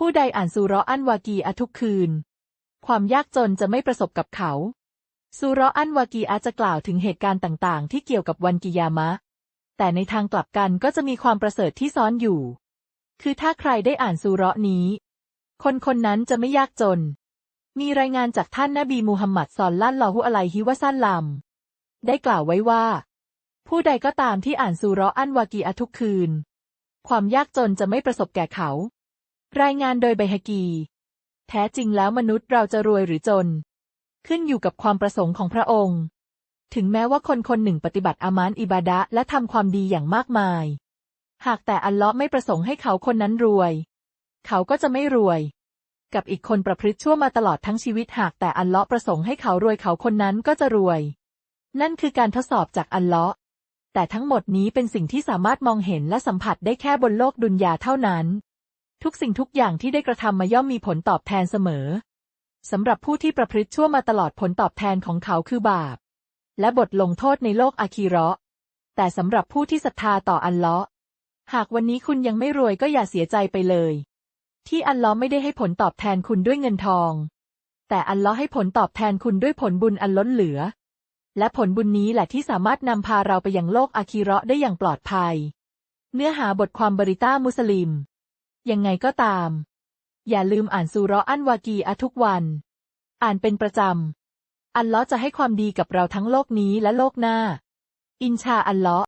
ผู้ใดอ่านซูราะห์อันวากีอะทุกคืน ความยากจนจะไม่ประสบกับเขาซูราะห์อันวากีอะห์จะกล่าวถึงเหตุการณ์ต่างๆ ที่เกี่ยวกับวันกิยามะ แต่ในทางกลับกันก็จะมีความประเสริฐที่ซ้อนอยู่ คือถ้าใครได้อ่านซูราะห์นี้ คนคนนั้นจะไม่ยากจน มีรายงานจากท่านนบีมูฮัมหมัดศ็อลลัลลอฮุอะลัยฮิวะซัลลัมได้กล่าวไว้ว่า ผู้ใดก็ตามที่อ่านซูราะห์อันวากีอะทุกคืน ความยากจนจะไม่ประสบแก่เขา รายงานโดยไบฮะกี แท้จริงแล้วมนุษย์เราจะรวยหรือจน ขึ้นอยู่กับความประสงค์ของพระองค์ ถึงแม้ว่าคนคนหนึ่งปฏิบัติอามานอิบาดะห์และทำความดีอย่างมากมาย หากแต่อัลเลาะห์ไม่ประสงค์ให้เขาคนนั้นรวย เขาก็จะไม่รวย กับอีกคนประพฤติชั่วมาตลอดทั้งชีวิตหากแต่อัลเลาะห์ประสงค์ให้เขารวยเขาคนนั้นก็จะรวย นั่นคือการทดสอบจากอัลเลาะห์แต่ทั้งหมดนี้เป็นสิ่งที่สามารถมองเห็นและสัมผัสได้แค่บนโลกดุนยาเท่านั้น ทุกสิ่งทุกอย่างที่ได้กระทำมาย่อมมีผลตอบแทนเสมอสำหรับผู้ที่ประพฤติชั่วมาตลอดผลตอบแทนของเขาคือบาป และบทลงโทษในโลกอาคีระห์แต่สำหรับผู้ที่ศรัทธาต่ออัลเลาะห์หากวันนี้คุณยังไม่รวยก็อย่าเสียใจไปเลย ที่อัลเลาะห์ไม่ได้ให้ผลตอบแทนคุณด้วยเงินทอง แต่อัลเลาะห์ให้ผลตอบแทนคุณด้วยผลบุญอันล้นเหลือ และผลบุญนี้แหละที่สามารถนำพาเราไปยังโลกอาคีระห์ได้อย่างปลอดภัย เนื้อหาบทความบริต้ามุสลิม ยังไงก็ตาม อย่าลืมอ่านซูรออันวากีอะทุกวัน อ่านเป็นประจำ อัลเลาะห์จะให้ความดีกับเราทั้งโลกนี้และโลกหน้า อินชาอัลเลาะห์